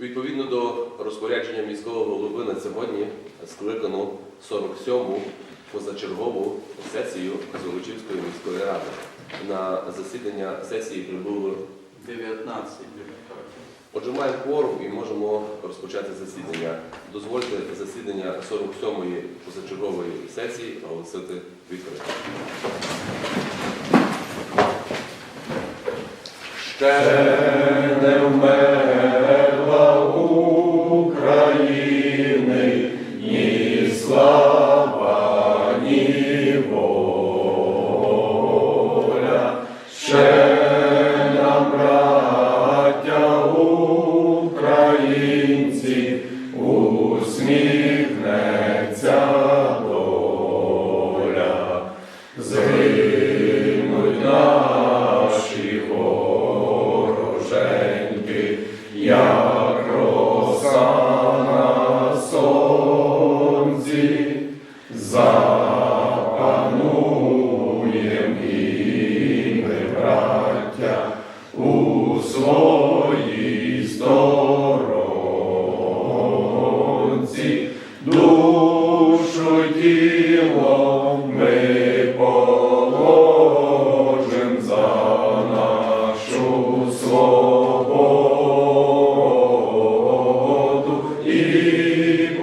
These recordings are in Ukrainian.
Відповідно до розпорядження міського голови на сьогодні скликану 47-му позачергову сесію Золочівської міської ради. На засідання сесії прибуло 19. Отже, маємо кворум і можемо розпочати засідання. Дозвольте засідання 47-ї позачергової сесії оголосити відкритим. Ще не вмерла українці,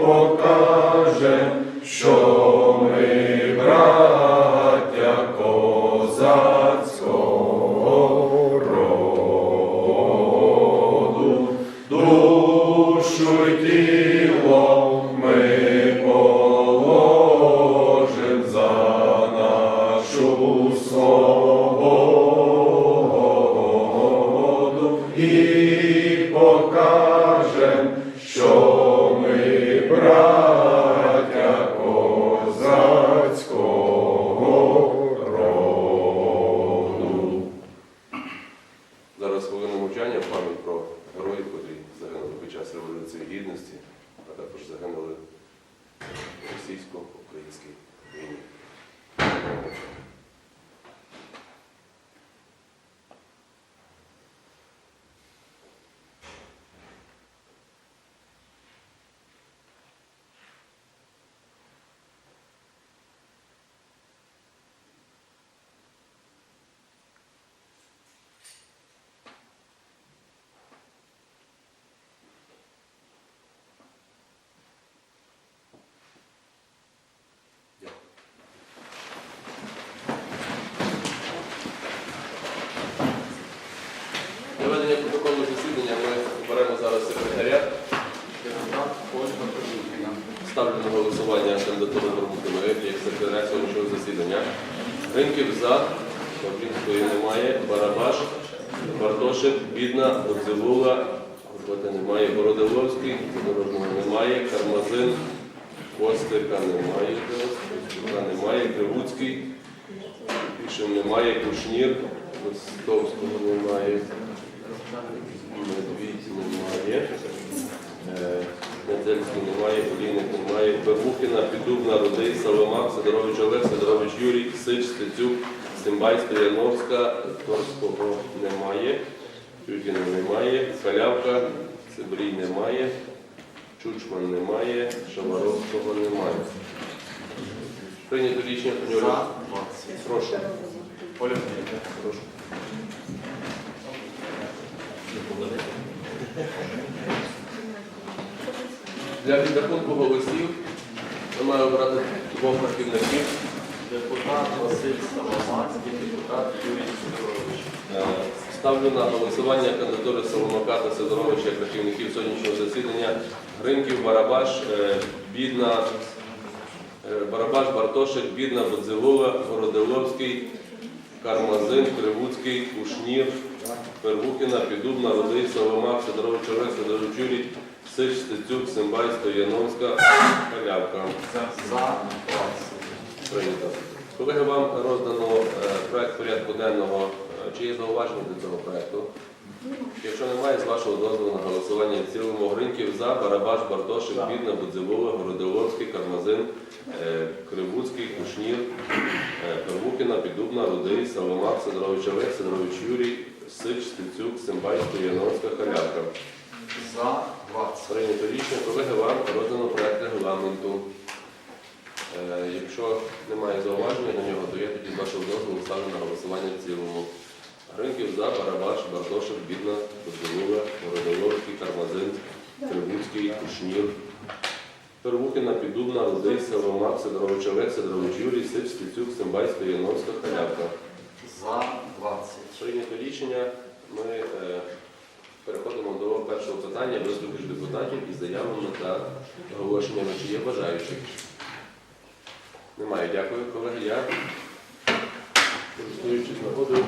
покажем, що як секретаря сьогоднішнього засідання. Ринків за, Павлінської немає, Барабаш, Бартошик, Бідна, Годзилула, Роботи немає, Городиловський, Задорожного немає, Кармазин, Костика немає, Костика немає, Кривуцький, Пішин немає, Кушнір, Листовського немає, Медвідь немає. Е, немає, Олійник немає, Бебухіна, Підубна, Рудий, Саломак, Сидорович Олег, Сидорович Юрій, Сич, Стецюк, Симбай, Стояновська, Торського немає, Тютіна немає, Халявка, Цибрій немає, Чучман немає, Шаваровського немає. Прийнято рішення За Юрій. 20. Прошу. Прошу. Для підрахунку голосів ми маємо обрати двох працівників. Депутат Василь Соломацький, депутат Юрій Сидорович. Е, Ставлю на голосування кандидатури Соломака та Сидоровича працівників сьогоднішнього засідання. Гринків, Барабаш, е, Бідна, е, Барабаш, Бартошик, Бідна, Бодзилова, Городиловський, Кармазин, Кривуцький, Кушнір, Первухіна, Підубна, Рудий, Соломак, Сидорович Олег, Сидорович Юрій, Сич, Стецюк, Симбай, Стояновська, Халявка. За 20. Прийнято. Колеги, вам роздано е, проект порядку денного. Е, Чи є зауваження до цього проекту? Якщо немає, з вашого дозволу на голосування в цілому Гриньків за, Барабаш, Бартошик. Бідна, Будзилова, Городиловський, Кармазин, е, Кривуцький, Кушнір, Первухіна, Підубна, Рудий, Саломак, Сидорович Олег, Сидорович Юрій, Сич, Стецюк, Симбай, Стояновська, Халявка. За 20. Прийнято рішення, колеги, вам роздано проект регламенту. Е, якщо немає зауваження на нього, то я тоді з вашого дозволу ставлю на голосування в цілому. Гринків за, Барабаш, Бардошев, Бідна, Костянуга, Городоловський, Кармазин, Трибуцький, Кушнір, Первухіна, Підубна, Рудий, Савомак, Сидорович Олег, Сидорович Юрій, Сип, Стецюк, Симбай, Стояновська, Халявка. За 20. Прийнято рішення. Ми е, переходимо до першого питання виступів депутатів із заявами та оголошеннями. Чи є бажаючих? Немає. Дякую, колеги. Я користуючись нагодою.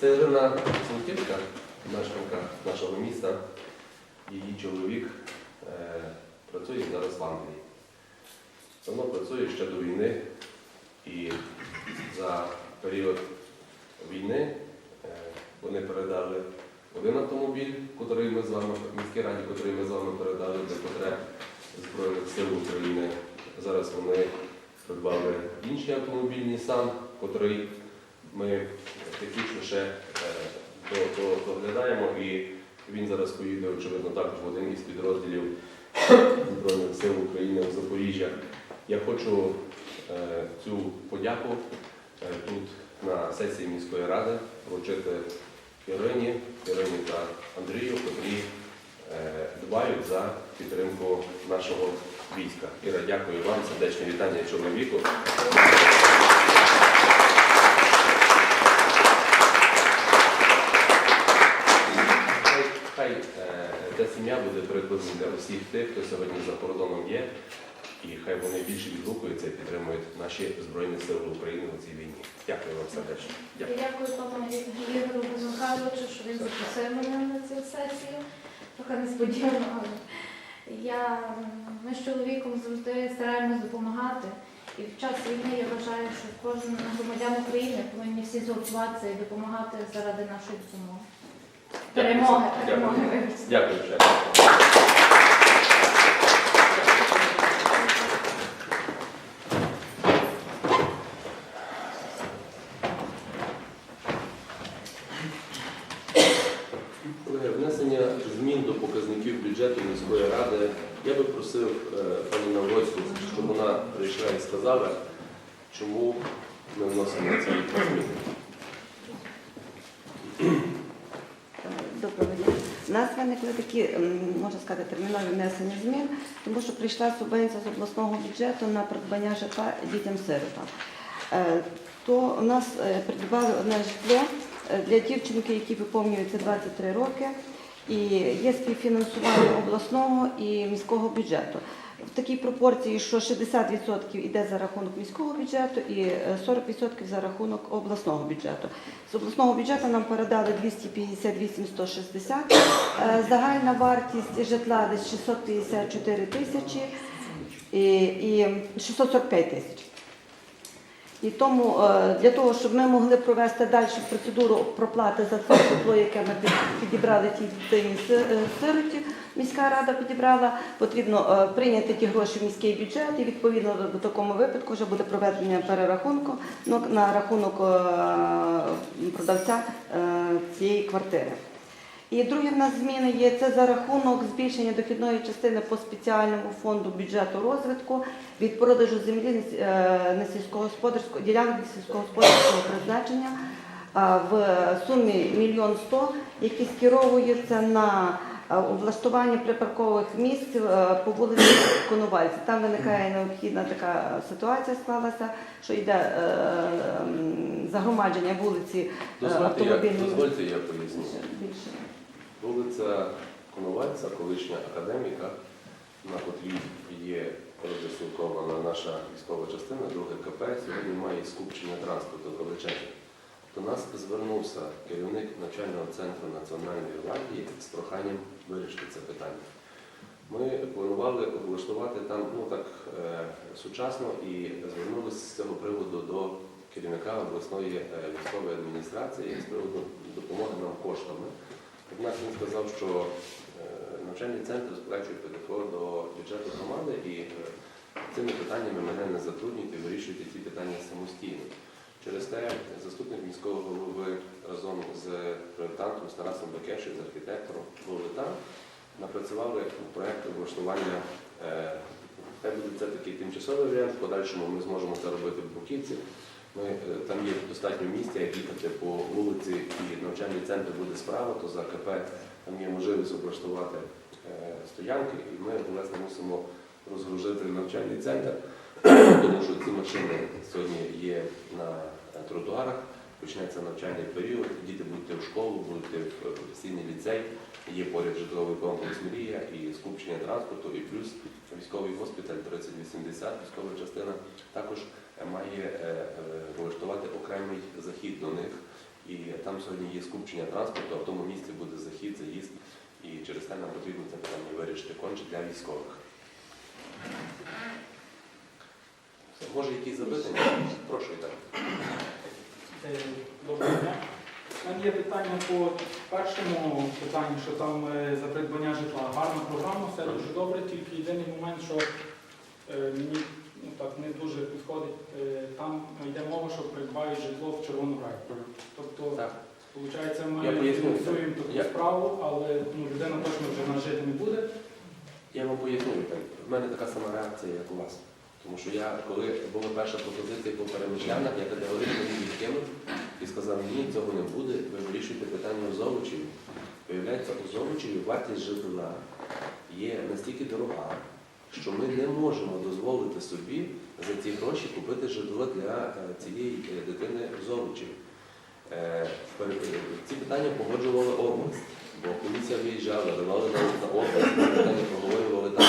Це Ірина Сінківська, мешканка нашого міста. Її чоловік працює зараз в Англії. Воно працює ще до війни, і за період війни е, вони передали один автомобіль, який ми з вами, міській раді, який ми з вами передали для потреб Збройних сил України. Зараз вони придбали інший автомобіль Nissan, який ми технічно ще е, до- до- доглядаємо, і він зараз поїде, очевидно, також в один із підрозділів Збройних сил України в Запоріжжя. Я хочу е, цю подяку е, тут на сесії міської ради вручити Ірині, Ірині та Андрію, котрі е, дбають за підтримку нашого війська. Іра, дякую вам, сердечне вітання чоловіку. Хай, ця сім'я буде прикладом для усіх тих, хто сьогодні за кордоном є, і хай вони більше відгукуються і підтримують наші Збройні Сили України у цій війні. Дякую вам сердечно. Дякую. Дякую пану Ігорю Михайловичу, що він запросив мене на цю сесію. Трохи несподівано, але я, ми з чоловіком завжди стараємось допомагати. І в час війни я вважаю, що кожен громадян України повинні всі згуртуватися і допомагати заради нашої допомоги. Перемоги, Дякую. перемоги. Дякую внесення змін до показників бюджету міської ради. Я би просив е, пані Навроцьку, щоб вона прийшла і сказала, чому ми вносимо ці зміни. Нас виникли такі, можна сказати, термінові внесення змін, тому що прийшла субвенція з обласного бюджету на придбання житла дітям-сиротам. Е, То у нас е, придбали одне житло е, для дівчинки, які виповнюються 23 роки, і є співфінансування обласного і міського бюджету. В такій пропорції, що 60% йде за рахунок міського бюджету і е, 40% за рахунок обласного бюджету. З обласного бюджету нам передали 258 160. Е, Загальна вартість житла десь 654 тисячі і 645 тисяч. І тому е, для того, щоб ми могли провести далі процедуру проплати за це житло, яке ми підібрали тій дитині е, сироті, міська рада підібрала, потрібно е, прийняти ті гроші в міський бюджет, і відповідно до такому випадку вже буде проведення перерахунку на рахунок е, продавця е, цієї квартири. І другі в нас зміни є це за рахунок збільшення дохідної частини по спеціальному фонду бюджету розвитку від продажу землі е, на сільськогосподарського ділянок сільськогосподарського призначення в сумі мільйон сто, які скеровуються на е, облаштування припаркових місць е, по вулиці Коновальця. Там виникає необхідна така ситуація склалася, що йде е, загромадження вулиці е, автомобільними. дозвольте, я поясню. Вулиця Коновальця, колишня академіка, на котрій є роздислокована наша військова частина, друге КП, сьогодні має скупчення транспорту величезне. До нас звернувся керівник навчального центру Національної гвардії з проханням вирішити це питання. Ми планували облаштувати там ну так е, сучасно і звернулися з цього приводу до керівника обласної е, військової адміністрації з приводу допомоги нам коштами. Однак він сказав, що е, навчальний центр сплачує ПДФО до бюджету громади і е, цими питаннями мене не затруднюйте, вирішуйте ці питання самостійно. Через те заступник міського голови разом з проєктантом з Тарасом Бекешем, з архітектором були там, напрацювали проєкт облаштування. е, Хай буде це такий тимчасовий варіант, в подальшому ми зможемо це робити в Бруківці. Ми, е, там є достатньо місця, як їхати по вулиці і навчальний центр буде справа, то за КП там є можливість облаштувати е, стоянки, і ми власне мусимо розгружити навчальний центр, тому що ці машини сьогодні є на е, тротуарах, почнеться навчальний період, діти будуть в школу, будуть в професійний ліцей, є поряд житловий комплекс Мрія і скупчення транспорту, і плюс військовий госпіталь 3080, військова частина також має е, е, влаштувати окремий захід до них. І там сьогодні є скупчення транспорту, а в тому місці буде захід, заїзд, і через те нам потрібно це питання вирішити конче для військових. Може, якісь запитання? Прошу так. Е, Доброго дня. У є питання по першому питанню, що там за придбання житла. Гарна програма, все дуже добре, тільки єдиний момент, що мені так не дуже підходить. Е, Там йде мова, що придбають житло в Червоному раї. Тобто, Так. виходить, Я ми фінансуємо таку Я- справу, але ну, людина точно вже на жити не буде. Я вам поясню. В мене така сама реакція, як у вас. Тому що я, коли була перша пропозиція по переміщанах, я категорично її відкинув і сказав, ні, цього не буде, ви вирішуєте питання у Золочеві. Виявляється, у Золочеві вартість житла є настільки дорога, що ми не можемо дозволити собі за ці гроші купити житло для е, цієї е, дитини в Золочеві. Е, Ці питання погоджували область, бо комісія виїжджала, давали на на область, питання проговорювали там.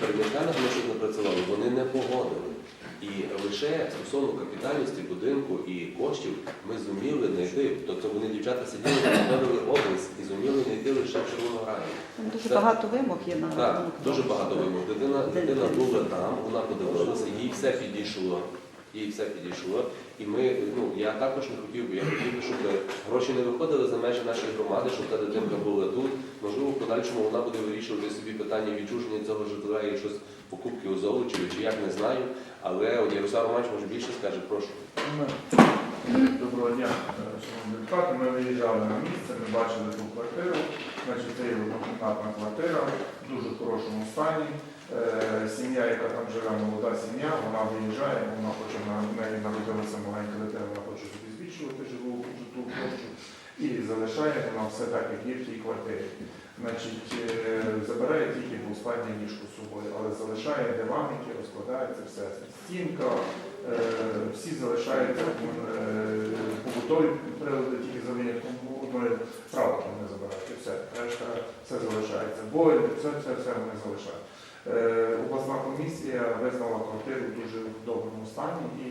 Перед ми щось напрацювали, вони не погодили. І лише стосовно капітальності будинку і коштів ми зуміли знайти, тобто вони дівчата сиділи, говорили область і зуміли знайти лише в Червоному раді. Там дуже Це- багато вимог є на Так, дуже багато вимог. Дитина, дитина була там, вона подивилася, їй все підійшло. Їй все підійшло. І ми, ну я також не хотів би, я хотів би, щоб гроші не виходили за межі нашої громади, щоб та дитинка була тут. Подальшому вона буде вирішувати собі питання відчуження цього житла і щось покупки у чи як не знаю. Але от Ярослав Романович може більше скаже, прошу. Доброго дня, шановні депутати. Ми виїжджали на місце, ми бачили ту квартиру. Значить, це є однокімнатна квартира в дуже хорошому стані. Е, Сім'я, яка там живе, молода сім'я, вона виїжджає, вона хоче на неї народилася маленька дитина, вона хоче собі збільшувати живу житлу площу і залишає вона все так, як є в тій квартирі. Значить, е, забирає тільки двоспальне ліжко з собою, але залишає диваники, розкладається все. Стінка, е, всі залишаються е, побутові прилади, тільки за винятком одної правки вони забирають. Все, решта все залишається. Бойлер, все, все, все вони залишають. Обласна комісія визнала квартиру в дуже доброму стані і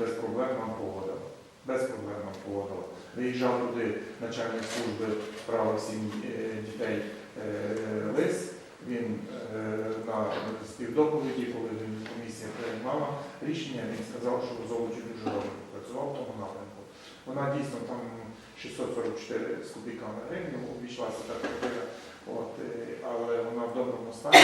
без проблем нам погодила. Без проблем нам погодила. Виїжджав туди начальник служби права сім'ї е, дітей е, Лис. Він е, на співдоповіді, коли він комісія приймала рішення, він сказав, що Золочі дуже добре працював в тому напрямку. Вона дійсно там 644 з копійками гривень обійшлася та квартира, от, е, але вона в доброму стані.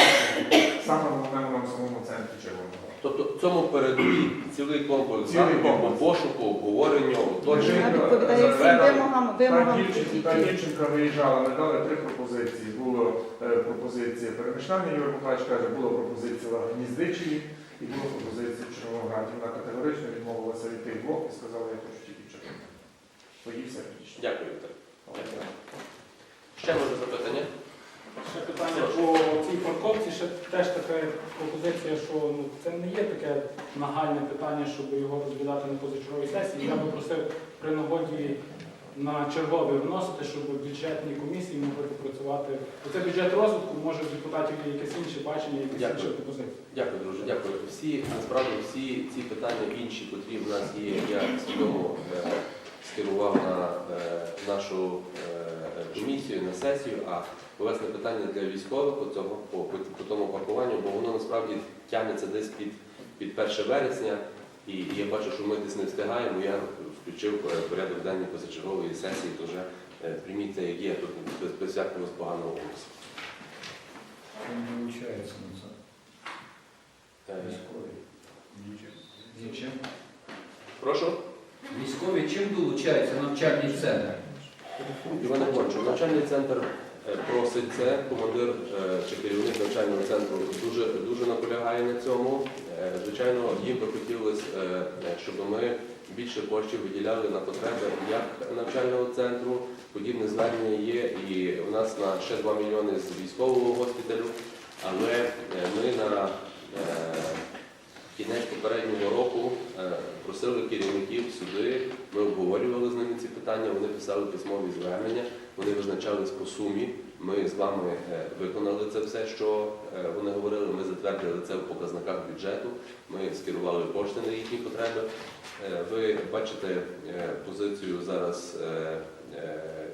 Саме головне вона в самому центрі Червоного. Тобто цьому передує цілий комплекс Цілий заходів по комплекс. пошуку, обговоренню, Вона уточнення. відповідає всім затвердження. вимогам, Та вимогам дівчинка, та дівчинка виїжджала, ми дали три пропозиції. Була е, пропозиція переміщання, Юрій Михайлович каже, була пропозиція в Гніздичеві і була пропозиція в Червонограді. Вона категорично відмовилася від тих двох і сказала, я хочу тільки в Червонограді. Тоді все підійшло. Дякую, Віктор. Ще може запитання? Ще питання по цій парковці, ще теж така пропозиція, що ну, це не є таке нагальне питання, щоб його розглядати на позачерговій сесії. Я би просив при нагоді на чергове виносити, щоб бюджетні комісії могли попрацювати. Бо це бюджет розвитку, може в депутатів є якесь інше бачення, якісь Дякую. інші пропозиції. Дякую, друже. Дякую. Всі насправді всі ці питання інші, котрі в нас є, я свідомо е, скерував на е, нашу е, комісію на сесію. А власне питання для військових по цьому по, по, по тому паркуванню, бо воно насправді тягнеться десь під, під 1 вересня. І я бачу, що ми десь не встигаємо. Я включив е, порядок денний позачергової сесії, то вже е, прийміть це як є, тут без, без всякого поганого голосу. Не це. Е, Нічим. Прошу. Військові чим долучаються навчальний центр? Іване Гончу, навчальний центр е, просить це, командир е, чи керівник навчального центру дуже, дуже наполягає на цьому. Е, Звичайно, їм би хотілося, щоб ми більше коштів виділяли на потреби як навчального центру. Подібне звернення є і у нас на ще 2 мільйони з військового госпіталю, але ми на кінець попереднього року е, просили керівників сюди, ми обговорювали з ними ці питання, вони писали письмові звернення, вони визначались по сумі. Ми з вами е, виконали це все, що е, вони говорили. Ми затвердили це в показниках бюджету. Ми скерували кошти на їхні потреби. Ви бачите позицію зараз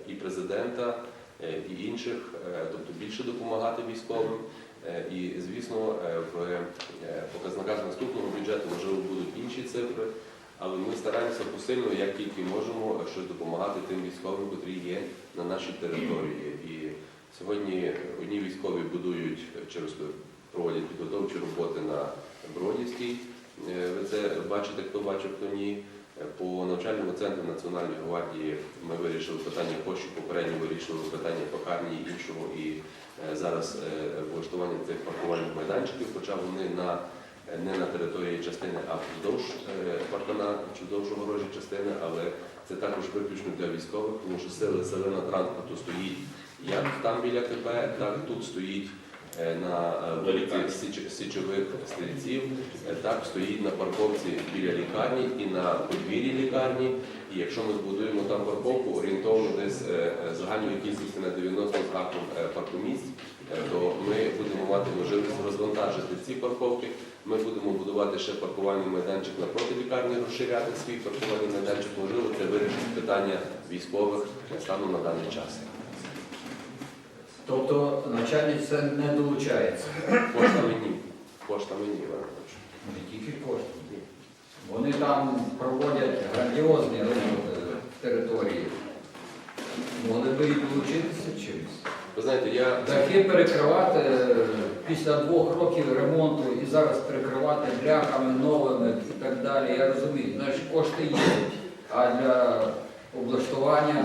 і президента, і інших, тобто більше допомагати військовим. Е, І, звісно, е, в е, показниках наступного бюджету можливо будуть інші цифри, але ми стараємося посильно, як тільки можемо, щось допомагати тим військовим, котрі є на нашій території. І сьогодні одні військові будують через проводять підготовчі роботи на Бродівській. Ви це бачите, хто бачив, хто ні. По навчальному центру Національної гвардії ми вирішили питання коштів, попередньо вирішили питання покарні і іншого. І е, зараз е, влаштування цих паркувальних майданчиків, хоча вони на, не на території частини, а вздовж е, паркана чи вздовж огорожі частини, але це також виключно для військових, тому що сили селена транспорту стоїть як там біля КП, так тут стоїть на е, вулиці Січ- Січових стрільців, е, так стоїть на парковці біля лікарні і на подвір'ї лікарні. І якщо ми збудуємо там парковку, орієнтовно десь е, е, загальної кількості на 90 з гаком е, паркомісць, е, то ми будемо мати можливість розвантажити ці парковки. Ми будемо будувати ще паркувальний майданчик напроти лікарні, розширяти свій паркувальний майданчик. Можливо, це вирішить питання військових станом на даний час. Тобто навчальний центр не долучається. Коштами ні. Коштами ні, Іван Іванович. Не тільки кошти. Вони там проводять грандіозні роботи в території. Могли би і долучитися чимось. Ви знаєте, я Дахи перекривати е, після двох років ремонту і зараз перекривати бляхами новими і так далі. Я розумію, значить кошти є. А для облаштування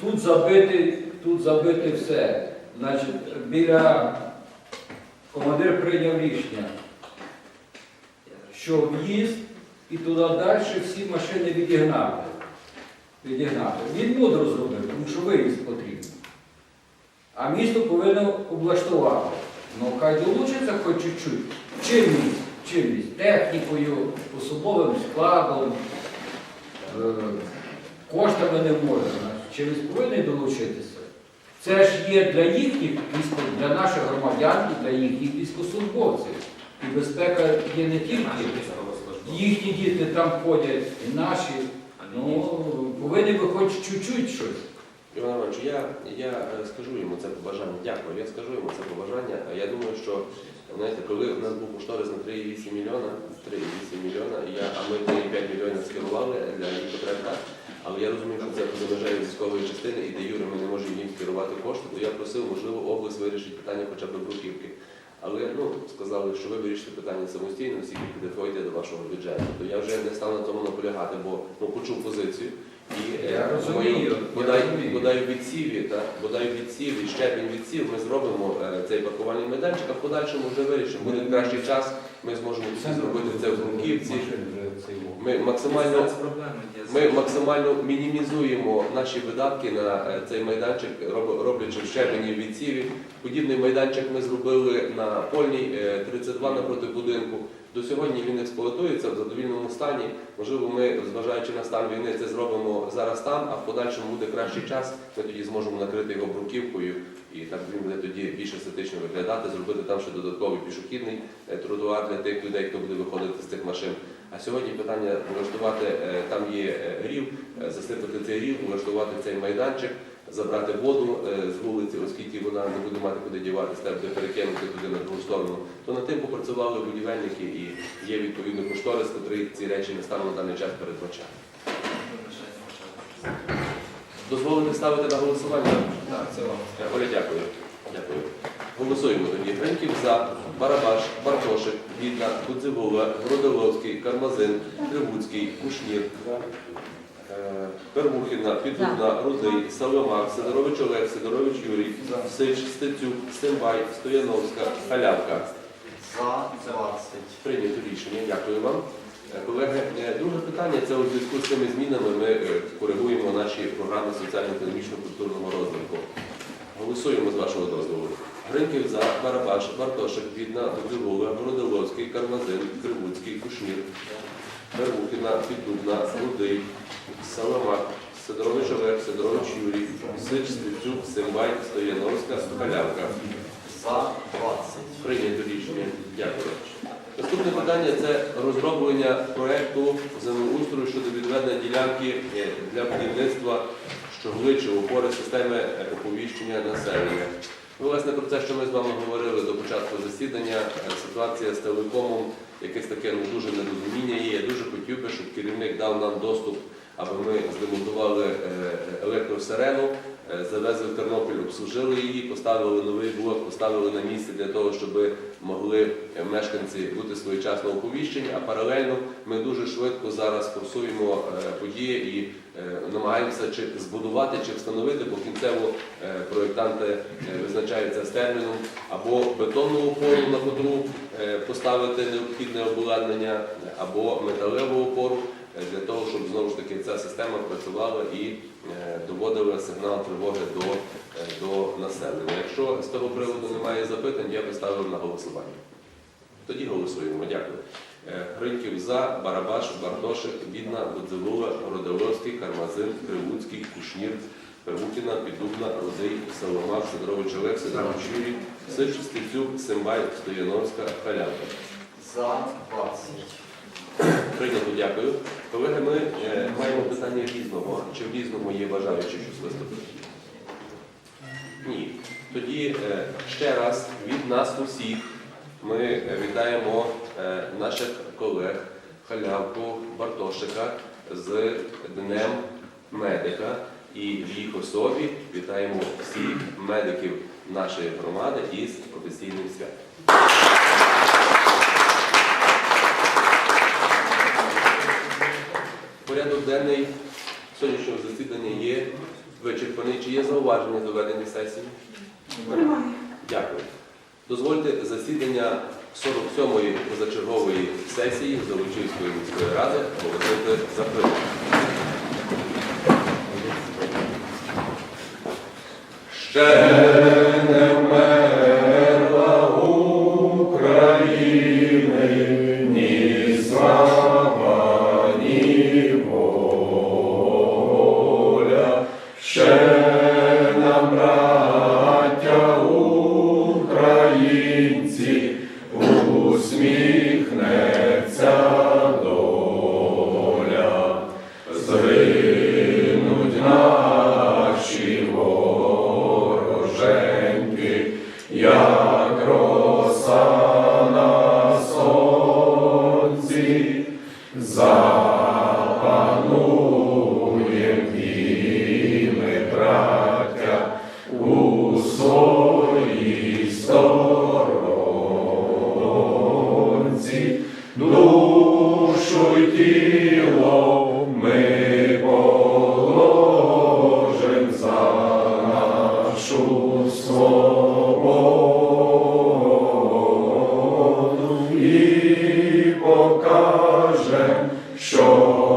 тут забити, тут забити все. Значить, біля командир прийняв рішення, що в'їзд і туди далі всі машини відігнати. Відігнати. Він мудро зробив, тому що виїзд потрібен. А місто повинно облаштувати. Ну, хай долучиться хоч чуть-чуть. Чимось, чимось, технікою, особовим складом, е, коштами не можна. Чимось повинні долучитися. Це ж є для їхніх для наших громадян і для їхніх військовослужбовців. І безпека є не тільки їхні діти там ходять, і наші. Ну, повинні ви хоч чуть-чуть щось. Іван Іванович, я, я е, скажу йому це побажання. Дякую, я скажу йому це побажання. Я думаю, що знаєте, коли у нас був кошторис на 3,8 мільйона, 3,8 мільйона, я, а ми 3,5 мільйонів скерували для їх потреб? Але я розумію, що це межею військової частини, і де Юри ми не можемо їм скерувати кошти, то я просив, можливо, область вирішить питання хоча б бруківки. Але ну, сказали, що ви вирішите питання самостійно, оскільки підходите до вашого бюджету. То я вже не став на тому наполягати, бо ну, почув позицію. І е, Я розумію, мою- бодай, розумію. бодай відсіві, так, бодай в відсіві, щебінь відсів, ми зробимо е, цей паркувальний майданчик, а в подальшому вже вирішимо. Буде кращий час, ми зможемо тоді зробити це в Брунківці. Ми максимально, ми максимально мінімізуємо наші видатки на е, цей майданчик, роблячи в щебені в відсіві. Подібний майданчик ми зробили на Польній е, 32 напроти будинку. До сьогодні він експлуатується в задовільному стані. Можливо, ми, зважаючи на стан війни, це зробимо зараз там, а в подальшому буде кращий час. Ми тоді зможемо накрити його бруківкою, і так він буде тоді більш естетично виглядати, зробити там ще додатковий пішохідний е, тротуар для тих людей, хто буде виходити з цих машин. А сьогодні питання влаштувати, е, там є е, рів, е, засипати цей рів, влаштувати цей майданчик, забрати воду з вулиці, оскільки вона не буде мати куди діватися, треба буде перекинути туди на другу сторону. То над тим попрацювали будівельники і є відповідно кошторис, який ці речі не стану на даний час передбачати. Дозволите ставити на голосування? Так, це вам. Оля, дякую. Дякую. Голосуємо тоді. Гриньків за. Барабаш, Бартошик, Відна, Гудзивова, Бродиловський, Кармазин, Кривуцький, Кушнір, е, Первухіна, Піддубна, Рудий, Савимак, Сидорович Олег, Сидорович Юрій, Сич, Стецюк, Симбай, Стояновська, Халявка. За 20. Прийнято рішення. Дякую вам. Е, Колеги, е, друге питання це у зв'язку з цими змінами ми коригуємо наші програми соціально-економічно-культурного розвитку. Голосуємо з вашого дозволу. Гринків за Барабаш, Бартошик, Відна, Будилова, Городоловський, Кармазин, Кривуцький, Кушнір, Первухіна, Піддубна, Рудий, Саламак, Сидорович Олег, Сидорович Юрій, Сич, Стецюк, Симбай, Стояновська, Халявка. За 20. Прийнято рішення. Дякую. Наступне питання це розроблення проекту землеустрою щодо відведення ділянки е, для будівництва щогли чи опори системи е, оповіщення населення. Власне, про те, що ми з вами говорили до початку засідання, е, ситуація з телекомом, якесь таке ну, дуже недорозуміння є. Я дуже хотів би, щоб керівник дав нам доступ, аби ми зремонтували е, електросирену, е, завезли в Тернопіль, обслужили її, поставили новий блок, поставили на місце для того, щоб могли е, мешканці бути своєчасно оповіщені, а паралельно ми дуже швидко зараз форсуємо е, події і е, намагаємося чи збудувати, чи встановити, бо кінцево е, проєктанти е, визначаються з терміном, або бетонну опору, на котру е, поставити необхідне обладнання, або металеву опору. е, для того, щоб знову ж таки ця система працювала і е, доводила сигнал тривоги до, е, до населення. Якщо з того приводу немає запитань, я би ставив на голосування. Тоді голосуємо. Дякую. Е, Гриньків за, Барабаш, Бардошик, Бідна, Будзилова, Родоловський, Кармазин, Кривуцький, Кушнір, Первухіна, Піддубна, Рудий, Соломак, Сидорович Олег, Сидорович Юрій, Сич, Стецюк, Симбай, Стояновська, Халявка. За 20. Прийнято, дякую. Колеги, ми е, маємо питання різного. Чи в різному є бажаючі щось виступити? Ні. Тоді е, ще раз від нас усіх ми вітаємо е, наших колег Халявку, Бартошика з Днем медика і в їх особі вітаємо всіх медиків нашої громади із професійним святом. Порядок денний сьогоднішнього засідання є вичерпаний. Чи є зауваження до ведення сесії? Немає. Дякую. Дозвольте засідання 47-ї позачергової сесії Залучівської міської ради оголосити закритим. Ще не що